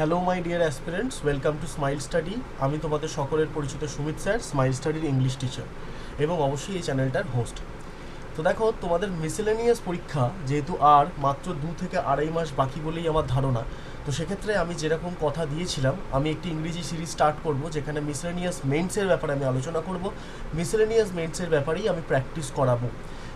Hello my dear aspirants welcome to smile study আমি তোমাদের সকলের পরিচিত সুমিত স্যার স্মাইল স্টাডির ইংলিশ টিচার এবং অবশ্যই এই চ্যানেলটার হোস্ট তো দেখো, তোমাদের মিসেলেনিয়াস পরীক্ষা যেহেতু আর মাত্র দু থেকে আড়াই মাস বাকি বলেই আমার ধারণা। তো সেক্ষেত্রে আমি যেরকম কথা দিয়েছিলাম, আমি একটি ইংরেজি সিরিজ স্টার্ট করব, যেখানে মিসেলেনিয়াস মেন্সের ব্যাপারে আমি আলোচনা করব। মিসেলেনিয়াস মেন্সের ব্যাপারেই আমি প্র্যাকটিস করাবো।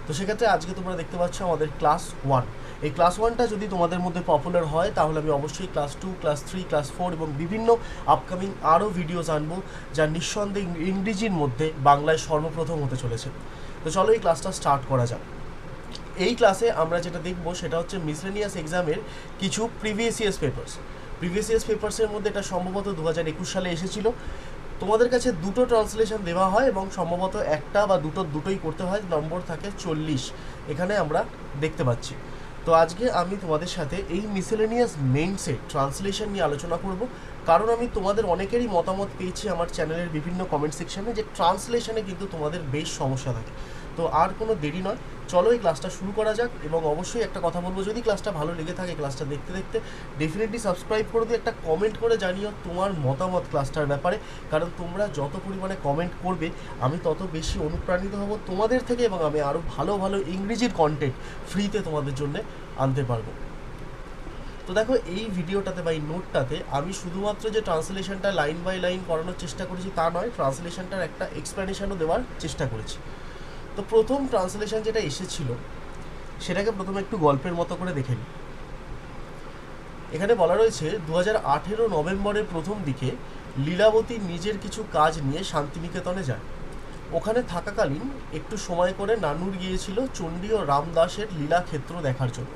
তো সেক্ষেত্রে আজকে তোমরা দেখতে পাচ্ছ আমাদের ক্লাস ওয়ান এই ক্লাস ওয়ানটা যদি তোমাদের মধ্যে পপুলার হয়, তাহলে আমি অবশ্যই class two class three class four এবং বিভিন্ন আপকামিং আরও ভিডিওস আনব যা নিঃসন্দেহে ইংরেজির মধ্যে বাংলায় সর্বপ্রথম হতে চলেছে। তো চলো এই ক্লাসটা স্টার্ট করা যাক। এই ক্লাসে আমরা যেটা দেখব সেটা হচ্ছে মিসলেনিয়াস এক্সামের কিছু previous years papers previous years পেপার্সের মধ্যে এটা সম্ভবত দু হাজার একুশ সালে এসেছিল। তোমাদের কাছে দুটো ট্রান্সলেশন দেওয়া হয় এবং সম্ভবত একটা বা দুটো, দুটোই করতে হয়। নম্বর থাকে চল্লিশ। এখানে আমরা দেখতে পাচ্ছি। তো আজকে আমি তোমাদের সাথে এই মিসেলেনিয়াস মেইনসের ট্রান্সলেশন নিয়ে আলোচনা করব। কারণ আমি তোমাদের অনেকেরই মতামত পেয়েছি আমার চ্যানেলের বিভিন্ন কমেন্ট সেকশনে যে ট্রান্সলেশনে কিন্তু তোমাদের বেশ সমস্যা থাকে। তো আর কোনো দেরি নয়। চলো এই ক্লাসটা শুরু করা যাক এবং অবশ্যই একটা কথা বলব, যদি ক্লাসটা ভালো লেগে থাকে ক্লাসটা দেখতে দেখতে ডেফিনেটলি সাবস্ক্রাইব করে দিয়ে একটা কমেন্ট করে জানিও তোমার মতামত ক্লাসটার ব্যাপারে। কারণ তোমরা যত পরিমাণে কমেন্ট করবে, আমি তত বেশি অনুপ্রাণিত হব তোমাদের থেকে এবং আমি আরও ভালো ভালো ইংরেজির কন্টেন্ট ফ্রিতে তোমাদের জন্য আনতে পারব। তো দেখো, এই ভিডিওটাতে বা এই নোটটাতে আমি শুধুমাত্র যে ট্রান্সলেশনটা লাইন বাই লাইন করানোর চেষ্টা করেছি তা নয় ট্রান্সলেশনটার একটা এক্সপ্লেনেশনও দেওয়ার চেষ্টা করেছি। তো প্রথম ট্রান্সলেশন যেটা এসেছিল, সেটাকে প্রথমে একটু গল্পের মতো করে দেখে নিই। এখানে বলা রয়েছে দু হাজার আঠেরো নভেম্বরের প্রথম দিকে লীলাবতী নিজের কিছু কাজ নিয়ে শান্তিনিকেতনে যায়। ওখানে থাকাকালীন একটু সময় করে নানুর গিয়েছিল চণ্ডী ও রামদাসের লীলাক্ষেত্র দেখার জন্য।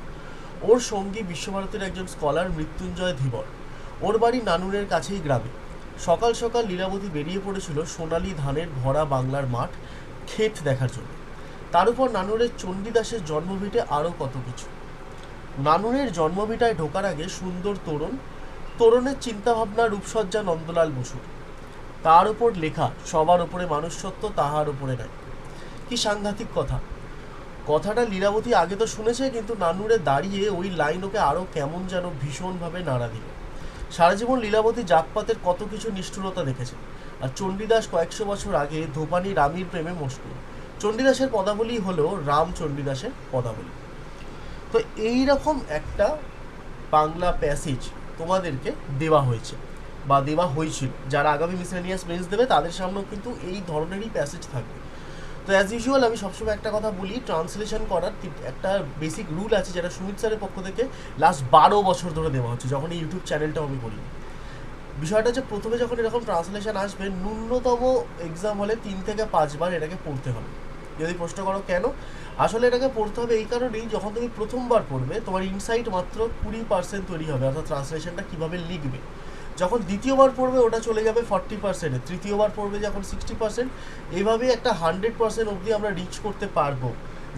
ওর সঙ্গী বিশ্বভারতীর একজন স্কলার মৃত্যুঞ্জয় ধীবর। ওর বাড়ি নানুরের কাছেই গ্রামে। সকাল সকাল লীলাবতী বেরিয়ে পড়েছিল সোনালী ধানের ভরা বাংলার মাঠ ক্ষেত দেখার জন্য। তার উপর নানুরের চণ্ডীদাসের জন্মভিটে আরও কত কিছু। নানুরের জন্মভিটায় ঢোকার আগে সুন্দর তরুণ, তরুণের চিন্তাভাবনা রূপসজ্জা নন্দলাল বসুর। তার উপর লেখা, সবার উপরে মানুষত্ব তাহার উপরে নাই। কি সাংঘাতিক কথা। কথাটা লীলাবতী আগে তো শুনেছে, কিন্তু নানুরে দাঁড়িয়ে ওই লাইন ওকে আরও কেমন যেন ভীষণভাবে নাড়া দিল। সারা জীবন লীলাবতী জাতপাতের কত কিছু নিষ্ঠুরতা দেখেছে। আর চণ্ডীদাস কয়েকশো বছর আগে ধোপানি রামীর প্রেমে মশগুল। চণ্ডীদাসের পদাবলী হলো রাম চণ্ডীদাসের পদাবলী। তো এই রকম একটা বাংলা প্যাসেজ তোমাদেরকে দেওয়া হয়েছে বা দেওয়া হয়েছিল। যারা আগামী মিসলেনিয়াস মেন্স দেবে, তাদের সামনেও কিন্তু এই ধরনেরই প্যাসেজ থাকবে। তো অ্যাজ ইউজুয়াল আমি সবসময় একটা কথা বলি, ট্রান্সলেশন করার একটা বেসিক রুল আছে যেটা সুমিত স্যারের পক্ষ থেকে লাস্ট বারো বছর ধরে দেওয়া হচ্ছে, যখন এই ইউটিউব চ্যানেলটাও আমি করি বিষয়টা হচ্ছে প্রথমে যখন এরকম ট্রান্সলেশন আসবে, ন্যূনতম এক্সাম হলে তিন থেকে পাঁচবার এটাকে পড়তে হবে। যদি প্রশ্ন করো কেন? আসলে এটাকে পড়তে হবে এই কারণেই যখন তুমি প্রথমবার পড়বে, তোমার ইনসাইট মাত্র কুড়ি পার্সেন্ট তৈরি হবে, অর্থাৎ ট্রান্সলেশনটা কীভাবে লিখবে। যখন দ্বিতীয়বার পড়বে, ওটা চলে যাবে ফর্টি পার্সেন্টে তৃতীয়বার পড়বে যখন সিক্সটি পার্সেন্ট এইভাবে একটা হান্ড্রেড পার্সেন্ট অবধি আমরা রিচ করতে পারব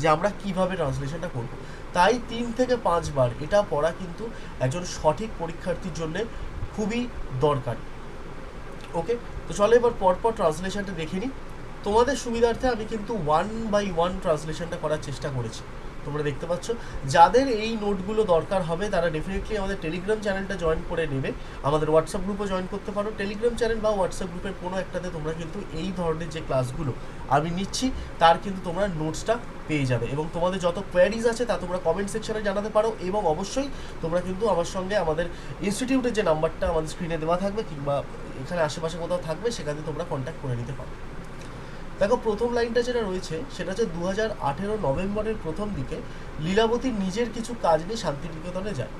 যে আমরা কীভাবে ট্রান্সলেশনটা করব। তাই তিন থেকে পাঁচবার এটা পড়া কিন্তু একজন সঠিক পরীক্ষার্থীর জন্য খুবই দরকার। ওকে তো চলো এবার পরপর ট্রান্সলেশনটা দেখে নিই। তোমাদের সুবিধার্থে আমি কিন্তু ওয়ান বাই ওয়ান ট্রান্সলেশনটা করার চেষ্টা করেছি। তোমরা দেখতে পাচ্ছ। যাদের এই নোটগুলো দরকার হবে, তারা ডেফিনেটলি আমাদের টেলিগ্রাম চ্যানেলটা জয়েন করে নেবে। আমাদের হোয়াটসঅ্যাপ গ্রুপে জয়েন করতে পারো। টেলিগ্রাম চ্যানেল বা হোয়াটসঅ্যাপ গ্রুপের কোনো একটাতে তোমরা কিন্তু এই ধরনের যে ক্লাসগুলো আমি নিচ্ছি, তার কিন্তু তোমরা নোটসটা পেয়ে যাবে। এবং তোমাদের যত কোয়ারিজ আছে, তা তোমরা কমেন্ট সেকশনে জানাতে পারো। এবং অবশ্যই তোমরা কিন্তু আমার সঙ্গে আমাদের ইনস্টিটিউটের যে নাম্বারটা আমাদের স্ক্রিনে দেওয়া থাকবে, কিংবা এখানে আশেপাশে কোথাও থাকবে, সেখানে তোমরা কন্ট্যাক্ট করে নিতে পারো। দেখো, প্রথম লাইনটা যেটা রয়েছে, সেটা হচ্ছে দু হাজার আঠেরো নভেম্বরের প্রথম দিকে লীলাবতী নিজের কিছু কাজ নিয়ে শান্তিনিকেতনে যায়।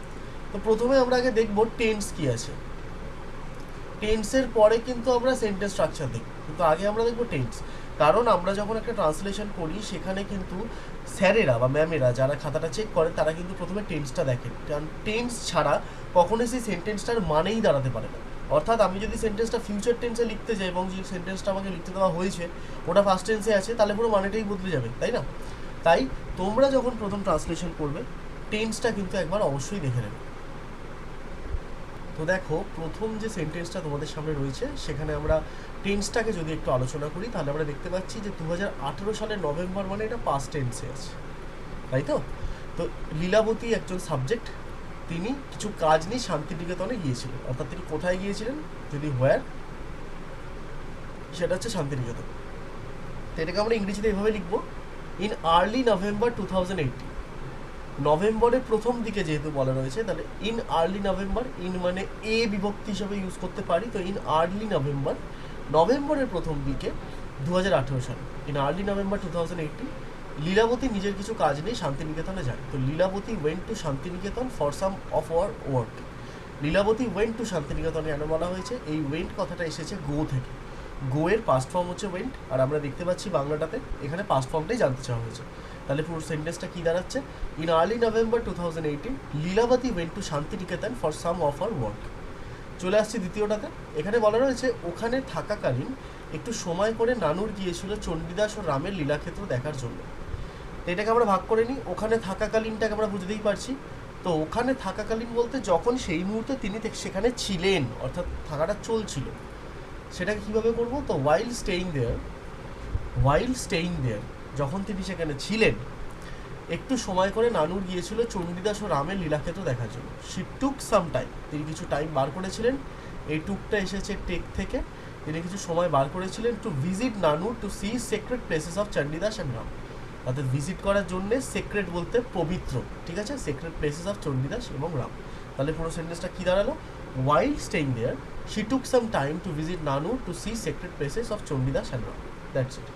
তো প্রথমে আমরা আগে দেখব টেন্স কি আছে। টেন্সের পরে কিন্তু আমরা সেন্টেন্স স্ট্রাকচার দেখব। কিন্তু আগে আমরা দেখব টেন্স কারণ আমরা যখন একটা ট্রান্সলেশন করি, সেখানে কিন্তু স্যারেরা বা ম্যামেরা যারা খাতাটা চেক করে, তারা কিন্তু প্রথমে টেন্সটা দেখেন কারণ টেন্স ছাড়া কখনোই সেই সেন্টেন্সটার মানেই দাঁড়াতে পারে না। অর্থাৎ আমি যদি সেন্টেন্সটা ফিউচার টেন্সে লিখতে যাই এবং যে সেন্টেন্সটা আমাকে লিখতে দেওয়া হয়েছে, ওটা ফার্স্ট টেন্সে আছে, তাহলে পুরো মানেটাই বদলে যাবে, তাই না? তাই তোমরা যখন প্রথম ট্রান্সলেশন করবে টেন্সটা কিন্তু একবার অবশ্যই দেখে নেবে। তো দেখো, প্রথম যে সেন্টেন্সটা তোমাদের সামনে রয়েছে, সেখানে আমরা টেন্সটাকে যদি একটু আলোচনা করি, তাহলে আমরা দেখতে পাচ্ছি যে দু সালের নভেম্বর মানে এটা পাস্ট টেন্সে আছে, তাই তো? তো লীলাবতী একজন সাবজেক্ট তিনি কিছু কাজ নিয়ে শান্তিনিকেতনে গিয়েছিলেন অর্থাৎ তিনি কোথায় গিয়েছিলেন? যদি হোয়ার সেটা হচ্ছে শান্তিনিকেতন। এটাকে আমরা ইংরেজিতে এভাবে লিখব in early November two thousand eighteen নভেম্বরের প্রথম দিকে যেহেতু বলা রয়েছে, তাহলে ইন আর্লি নভেম্বর ইন মানে এ বিভক্তি হিসাবে ইউজ করতে পারি। তো ইন আর্লি নভেম্বর নভেম্বরের প্রথম দিকে দু হাজার আঠেরো সালে in early November two thousand eighteen Lilabati নিজের কিছু কাজ নেই, শান্তিনিকেতনে যায়। তো Lilabati went to Shantiniketan for some of her work Lilabati went to Shantiniketan কেন বলা হয়েছে? এই ওয়েন্ট কথাটা এসেছে গো থেকে। গো এর পাস্ট ফর্ম হচ্ছে ওয়েন্ট আর আমরা দেখতে পাচ্ছি বাংলাটাতে এখানে পাস্ট ফর্মটাই জানতে চাওয়া হয়েছে। তাহলে পুরো সেন্টেন্সটা কী দাঁড়াচ্ছে? In early November two thousand eighteen Lilabati went to Shantiniketan for some of her work চলে আসছি দ্বিতীয়টাতে। এখানে বলা রয়েছে, ওখানে থাকাকালীন একটু সময় করে নানুর গিয়েছিল চণ্ডীদাস ও রামের লীলাক্ষেত্র দেখার জন্য। তো এটাকে আমরা ভাগ করে নিই। ওখানে থাকাকালীনটাকে আমরা বুঝতেই পারছি। তো ওখানে থাকাকালীন বলতে যখন সেই মুহূর্তে তিনি সেখানে ছিলেন, অর্থাৎ থাকাটা চলছিল, সেটাকে কীভাবে করব? তো wild staying there wild staying there যখন তিনি সেখানে ছিলেন, একটু সময় করে নানুর গিয়েছিল চণ্ডীদাস ও রামের লীলাক্ষেত্র দেখার জন্য। শি টুক সাম টাইম তিনি কিছু টাইম বার করেছিলেন। এই টুকটা এসেছে টেক থেকে। তিনি কিছু সময় বার করেছিলেন to visit Nanur to see sacred places of Chandidas and Ram. অর্থাৎ ভিজিট করার জন্য সেক্রেট বলতে পবিত্র, ঠিক আছে? সেক্রেট প্লেসেস অফ চণ্ডীদাস এবং রাম তাহলে পুরো সেন্টেন্সটা কী দাঁড়াল? While staying there she took some time to visit Nanur to see sacred places of Chandidas and Ram that's it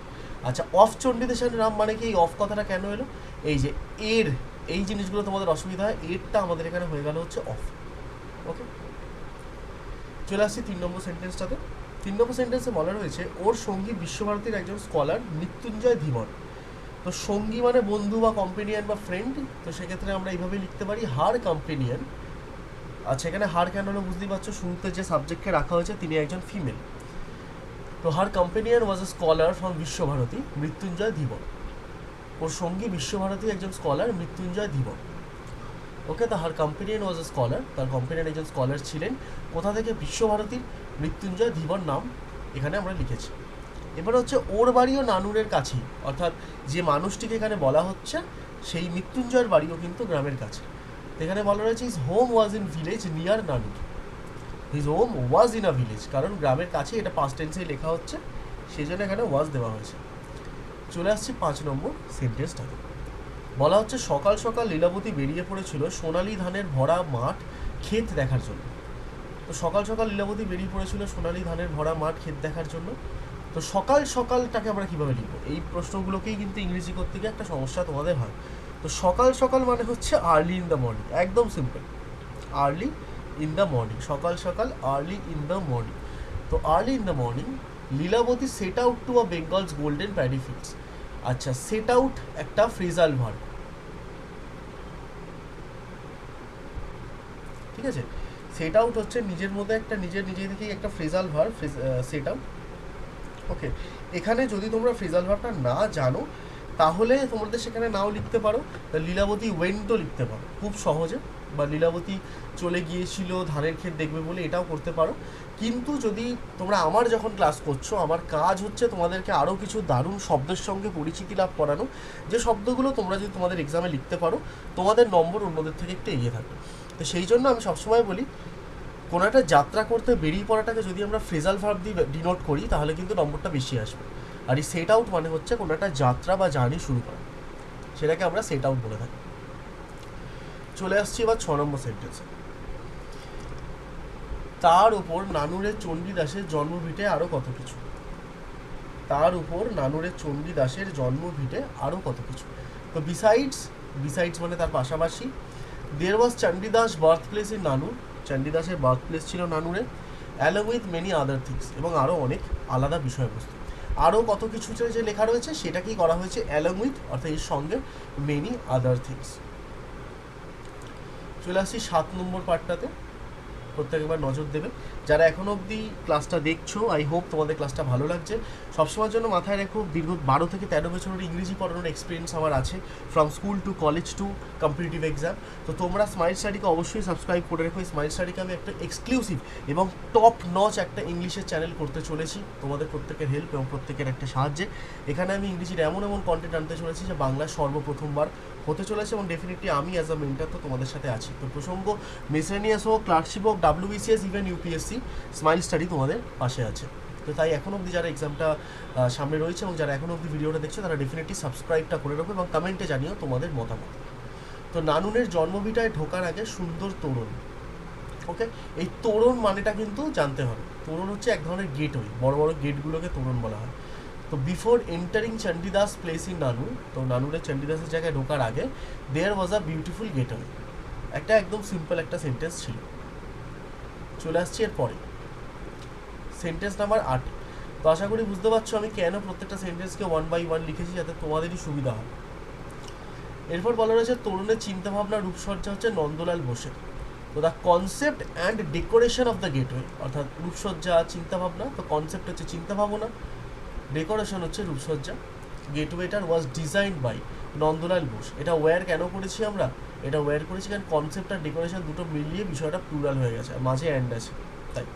আচ্ছা অফ চণ্ডীদাস অ্যান্ড রাম মানে কি? এই অফ কথাটা কেন এলো? এই যে এর, এই জিনিসগুলো তোমাদের অসুবিধা হয়, এরটা আমাদের এখানে হয়ে গেল হচ্ছে অফ ওকে চলে আসছি তিন নম্বর সেন্টেন্সটাতে তিন নম্বর সেন্টেন্সে বলা রয়েছে, ওর সঙ্গী বিশ্বভারতীর একজন স্কলার মৃত্যুঞ্জয় ধীবর তো সঙ্গী মানে বন্ধু বা কম্পেনিয়ান বা ফ্রেন্ড তো সেক্ষেত্রে আমরা এইভাবে লিখতে পারি, হার কম্পেনিয়ান আচ্ছা এখানে হার কেন বুঝতেই পারছ? শুরুতে যে সাবজেক্টকে রাখা হয়েছে, তিনি একজন ফিমেল তো her companion was a scholar from Visvabharati Mrityunjoy Dhibon. ওর সঙ্গী বিশ্বভারতী একজন স্কলার মৃত্যুঞ্জয় ধীবন। ওকে তো her companion was a scholar তার কম্পেনিয়ান একজন স্কলার ছিলেন। কোথা থেকে? বিশ্বভারতীর মৃত্যুঞ্জয় ধীবন নাম এখানে আমরা লিখেছি। এবার হচ্ছে ওর বাড়িও নানুরের কাছেই অর্থাৎ যে মানুষটিকে এখানে বলা হচ্ছে, সেই মৃত্যুঞ্জয়ের বাড়িও কিন্তু গ্রামের কাছে। এখানে বলা রয়েছে his home was in village near Nanur his home was in a village কারণ গ্রামের কাছে এটা পাস্ট টেন্সেই লেখা হচ্ছে সেই জন্য এখানে ওয়াজ দেওয়া হয়েছে। চলে আসছে পাঁচ নম্বর সেন্টেন্সটাতে বলা হচ্ছে, সকাল সকাল লীলাবতী বেরিয়ে পড়েছিল সোনালী ধানের ভরা মাঠ ক্ষেত দেখার জন্য। তো সকাল সকাল লীলাবতী বেরিয়ে পড়েছিল সোনালী ধানের ভরা মাঠ ক্ষেত দেখার জন্য। তো সকাল সকালটাকে আমরা কীভাবে লিখব? এই প্রশ্নগুলোকেই কিন্তু ইংরেজি করতে গিয়ে একটা সমস্যা তোমাদের হয়। তো সকাল সকাল মানে হচ্ছে আর্লি ইন দ্য মর্নিং একদম simple early in the morning সকাল সকাল আর্লি ইন দ্য মর্নিং তো early in the morning Lilabati set out to a Bengal's golden paddy আচ্ছা সেট আউট একটা ফ্রিজাল ভার ঠিক আছে? সেট আউট হচ্ছে নিজের মধ্যে একটা, নিজের নিজে থেকেই একটা ফ্রিজাল ভার সেট আউট ওকে এখানে যদি তোমরা ফ্রিজাল ভারটা না জানো, তাহলে তোমাদের সেখানে নাও লিখতে পারো। লীলাবতী ওয়েন্টও লিখতে পারো। খুব সহজে। বা লীলাবতী চলে গিয়েছিল, ধানের ক্ষেত দেখবে বলে এটাও করতে পারো। কিন্তু যদি তোমরা আমার যখন ক্লাস করছ, আমার কাজ হচ্ছে তোমাদেরকে আরও কিছু দারুণ শব্দের সঙ্গে পরিচিতি লাভ করানো। যে শব্দগুলো তোমরা যদি তোমাদের এক্সামে লিখতে পারো, তোমাদের নম্বর অন্যদের থেকে একটু এগিয়ে থাকবে। তো সেই জন্য আমি সবসময় বলি কোনো একটা যাত্রা করতে বেরিয়ে পড়াটাকে যদি আমরা ফ্রেজাল ভার্ব দিয়ে ডিনোট করি, তাহলে কিন্তু নম্বরটা বেশি আসবে। আর এই সেট আউট মানে হচ্ছে কোনো একটা যাত্রা বা জার্নি শুরু করা। সেটাকে আমরা সেট আউট বলে থাকি। চলে আসছি এবার ছ নম্বর সেন্টেন্সে তার উপর নানুরের চণ্ডীদাসের জন্মভিটে আরও কত কিছু? তার উপর নানুরের চণ্ডীদাসের জন্মভিটে আরও কত কিছু? তো বিসাইডস বিসাইডস মানে তার পাশাপাশি there was Chandidas birth place in Nanur চণ্ডীদাসের birth place ছিল নানুরে অ্যালো উইথ মেনি আদার থিংস এবং আরও অনেক আলাদা বিষয়বস্তু। আরও কত কিছু যে লেখা রয়েছে, সেটাকেই করা হয়েছে অ্যালং উইথ অর্থাৎ এর সঙ্গে মেনি আদার থিংস চলে আসছি সাত নম্বর পার্টটাতে প্রত্যেকবার নজর দেবে যারা এখনও অবধি ক্লাসটা দেখছ আই হোপ তোমাদের ক্লাসটা ভালো লাগছে। সবসময়ের জন্য মাথায় রেখো, দীর্ঘ বারো থেকে তেরো বছরের ইংরেজি পড়ানোর এক্সপিরিয়েন্স আমার আছে from school to college to competitive exam তো তোমরা স্মাইল স্টাডিকে অবশ্যই সাবস্ক্রাইব করে রেখো। স্মাইল স্টাডিকে আমি একটা এক্সক্লুসিভ এবং টপ নচ একটা ইংলিশের চ্যানেল করতে চলেছি। তোমাদের প্রত্যেকের হেল্প এবং প্রত্যেকের একটা সাহায্যে। এখানে আমি ইংরেজির এমন এমন কন্টেন্ট আনতে চলেছি যে বাংলা সর্বপ্রথমবার হতে চলেছে এবং ডেফিনেটলি আমি অ্যাজ আ মেন্টার তো তোমাদের সাথে আছি। তো প্রসঙ্গ মিসলেনিয়াস হোক ক্লার্কশিপ হোক WBCS even UPSC smile study তোমাদের পাশে আছে। তো তাই এখন অবধি যারা এক্সামটা সামনে রয়েছে এবং যারা এখন অবধি ভিডিওটা দেখছে, তারা ডেফিনেটলি সাবস্ক্রাইবটা করে রাখো এবং কমেন্টে জানিও তোমাদের মতামত। তো নানুনের জন্মভিটায় ঢোকার আগে সুন্দর তোরণ। ওকে এই তোরণ মানেটা কিন্তু জানতে হবে। তোরণ হচ্ছে এক ধরনের গেটওয়ে বড় বড় গেটগুলোকে তোরণ বলা হয়। তো before entering Chandidas place in Nanur তো নানুরের চণ্ডীদাসের জায়গায় ঢোকার আগে দেয়ার ওয়াজ আ বিউটিফুল গেটওয়ে একটা একদম সিম্পল একটা সেন্টেন্স ছিল। চলে আসছি এর পরে সেন্টেন্স নাম্বার আট। তো আশা করি বুঝতে পারছ আমি কেন প্রত্যেকটা সেন্টেন্সকে ওয়ান বাই ওয়ান লিখেছি যাতে তোমাদেরই সুবিধা হয়। এরপর বলা রয়েছে, তরুণের চিন্তাভাবনা রূপসজ্জা হচ্ছে নন্দলাল বোসের। তো the concept and decoration of the gateway অর্থাৎ রূপসজ্জা, চিন্তাভাবনা, তো কনসেপ্ট হচ্ছে চিন্তাভাবনা ডেকোরেশন হচ্ছে রূপসজ্জা। গেটওয়েটার was design by Nandalal Bose. এটা ওয়্যার কেন করেছি আমরা? এটা ওয়্যার করেছি কারণ কনসেপ্ট আর ডেকোরেশন দুটো মিলিয়ে বিষয়টা প্লুরাল হয়ে গেছে, আর মাঝে অ্যান্ড আছে, তাই।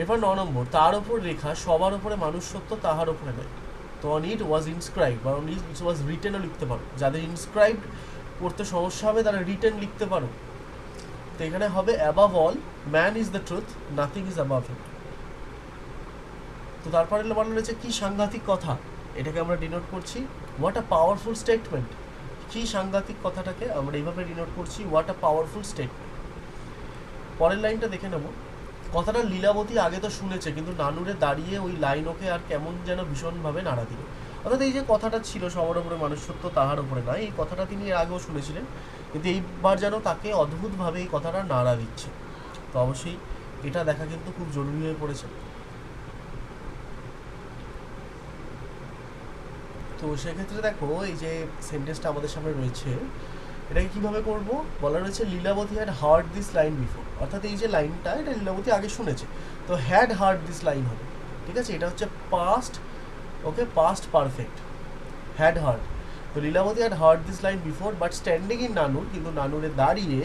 এরপর ন নম্বর, তার ওপর লেখা সবার ওপরে মানুষ সত্য তাহার ওপরে নয় তো অন ইট ওয়াজ ইনস্ক্রাইব বা অন ইট ওয়াজ রিটেনও লিখতে পারো। যাদের ইনস্ক্রাইব করতে সমস্যা হবে, তারা রিটেন লিখতে পারো। তো এখানে হবে above all man is the truth nothing is above it তো তারপরে বলা রয়েছে, কি সাংঘাতিক কথা? এটাকে আমরা ডিনোট করছি হোয়াট আ পাওয়ারফুল স্টেটমেন্ট কি সাংঘাতিক কথাটাকে আমরা এইভাবে ডিনোট করছি হোয়াট আ পাওয়ারফুল স্টেটমেন্ট পরের লাইনটা দেখে নেব। কথাটা লীলাবতী আগে তো শুনেছে, কিন্তু নানুরে দাঁড়িয়ে ওই লাইন ওকে আর কেমন যেন ভীষণভাবে নাড়া দিল। অর্থাৎ এই যে কথাটা ছিল সবার উপরে মানুষ সত্য তাহার উপরে নয়, এই কথাটা তিনি এর আগেও শুনেছিলেন, কিন্তু এইবার যেন তাকে অদ্ভুতভাবে এই কথাটা নাড়া দিচ্ছে। তো অবশ্যই এটা দেখা কিন্তু খুব জরুরি হয়ে পড়েছে। তো সেক্ষেত্রে দেখো, এই যে সেন্টেন্সটা আমাদের সামনে রয়েছে, এটাকে কীভাবে করব? বলা রয়েছে, Lilabati had heard this line before অর্থাৎ এই যে লাইনটা এটা লীলাবতী আগে শুনেছে। তো হ্যাড হার্ড দিস লাইন হবে। ঠিক আছে? এটা হচ্ছে past okay past perfect had heard তো Lilabati had heard this line before but standing in Nanur কিন্তু নানুরে দাঁড়িয়ে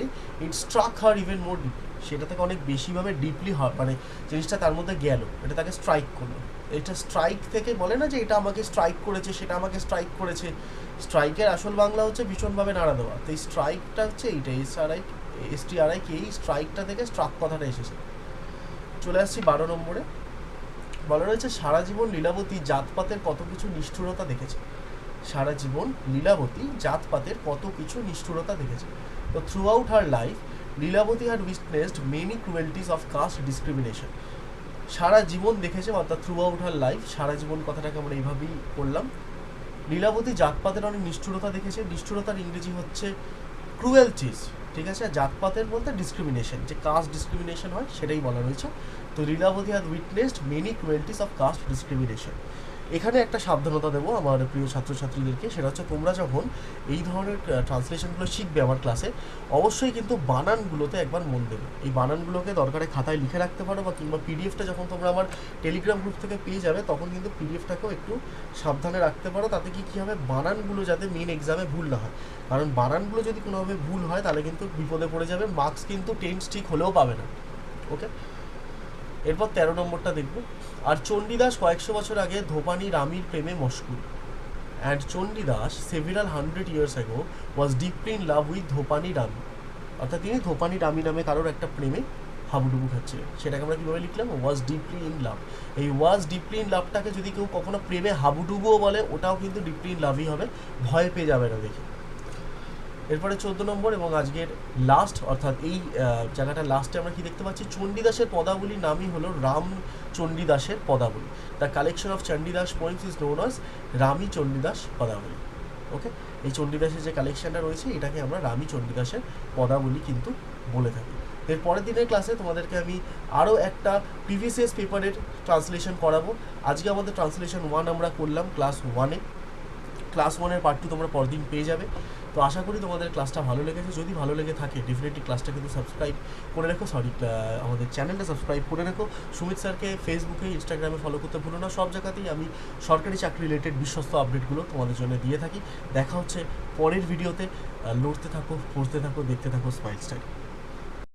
it struck her even more deeply সেটা থেকে অনেক বেশিভাবে ডিপলি মানে জিনিসটা তার মধ্যে গেল। এটা তাকে স্ট্রাইক করল। এটা স্ট্রাইক থেকে বলে না যে এটা আমাকে স্ট্রাইক করেছে, সেটা আমাকে স্ট্রাইক করেছে। স্ট্রাইকের আসল বাংলা হচ্ছে ভীষণভাবে নাড়া দেওয়া। তো এই স্ট্রাইকটা হচ্ছে এইটা S R I S T R I K এই স্ট্রাইকটা থেকে স্ট্রাক কথাটা এসেছে। চলে আসছি বারো নম্বরে। বলা রয়েছে, সারা জীবন লীলাবতী জাতপাতের কত কিছু নিষ্ঠুরতা দেখেছে। সারা জীবন লীলাবতী জাতপাতের কত কিছু নিষ্ঠুরতা দেখেছে। তো throughout her life Lilabati had witnessed many cruelties of caste discrimination সারা জীবন দেখেছে, অর্থাৎ থ্রু আউট হার লাইফ সারা জীবন কথাটাকে আমরা এইভাবেই করলাম লীলাবতী জাতপাতের অনেক নিষ্ঠুরতা দেখেছে। নিষ্ঠুরতার ইংরেজি হচ্ছে ক্রুয়েলটিস ঠিক আছে? জাতপাতের বলতে ডিসক্রিমিনেশন যে কাস্ট ডিসক্রিমিনেশন হয়, সেটাই বলা রয়েছে। তো Lilabati had witnessed many cruelties of caste discrimination এখানে একটা সাবধানতা দেবো আমার প্রিয় ছাত্রছাত্রীদেরকে, সেটা হচ্ছে তোমরা যখন এই ধরনের ট্রান্সলেশনগুলো শিখবে আমার ক্লাসে অবশ্যই কিন্তু বানানগুলোতে একবার মন দেবে। এই বানানগুলোকে দরকারে খাতায় লিখে রাখতে পারো বা কিংবা পিডিএফটা যখন তোমরা আমার টেলিগ্রাম গ্রুপ থেকে পেয়ে যাবে, তখন কিন্তু পিডিএফটাকেও একটু সাবধানে রাখতে পারো। তাতে কি, কী হবে? বানানগুলো যাতে মেন এক্সামে ভুল না হয়। কারণ বানানগুলো যদি কোনোভাবে ভুল হয়, তাহলে কিন্তু বিপদে পড়ে যাবে মার্কস কিন্তু টেন্স ঠিক হলেও পাবে না। ওকে এরপর তেরো নম্বরটা দেখব। আর চণ্ডীদাস কয়েকশো বছর আগে ধোপানি রামির প্রেমে মশগুল। And Chandidas several hundred years ago was deeply in love with dhopani Rami. অর্থাৎ তিনি ধোপানি রামি নামে কারোর একটা প্রেমে হাবুডুবু খাচ্ছে সেটাকে আমরা কীভাবে লিখলাম? ওয়াজ ডিপলি ইন লাভ এই ওয়াজ ডিপলি ইন লাভটাকে যদি কেউ কখনো প্রেমে হাবুডুবুও বলে, ওটাও কিন্তু ডিপলি ইন লাভই হবে। ভয় পেয়ে যাবে না দেখে। এরপরে চোদ্দ নম্বর এবং আজকের লাস্ট অর্থাৎ এই জায়গাটা লাস্টে আমরা কি দেখতে পাচ্ছি? চণ্ডীদাসের পদাবলীর নামই হলো রাম চণ্ডীদাসের পদাবলী। The collection of Chandidas poems is known as Rami Chandidas Padabali. Okay এই চণ্ডীদাসের যে কালেকশনটা রয়েছে, এটাকে আমরা রামি চণ্ডীদাসের পদাবলী কিন্তু বলে থাকি। এর পরের দিনের ক্লাসে তোমাদেরকে আমি আরও একটা প্রিভিয়াস পেপারের ট্রান্সলেশন করাবো। আজকে আমাদের ট্রান্সলেশন ওয়ান আমরা করলাম ক্লাস ওয়ানে ক্লাস ওয়ানের পার্ট টু তোমরা পরদিন পেয়ে যাবে। তো আশা করি তোমাদের ক্লাসটা ভালো লেগেছে। যদি ভালো লেগে থাকে ডেফিনেটলি ক্লাসটা কিন্তু সাবস্ক্রাইব করে রেখো। সরি আমাদের চ্যানেলটা সাবস্ক্রাইব করে রেখো। সুমিত স্যারকে ফেসবুকে ইনস্টাগ্রামে ফলো করতে ভুলো না। সব জায়গাতেই আমি সরকারি চাকরি রিলেটেড বিশ্বস্ত আপডেটগুলো তোমাদের জন্য দিয়ে থাকি। দেখা হচ্ছে পরের ভিডিওতে লড়তে থাকো, পড়তে থাকো, দেখতে থাকো স্মাইল স্টাইল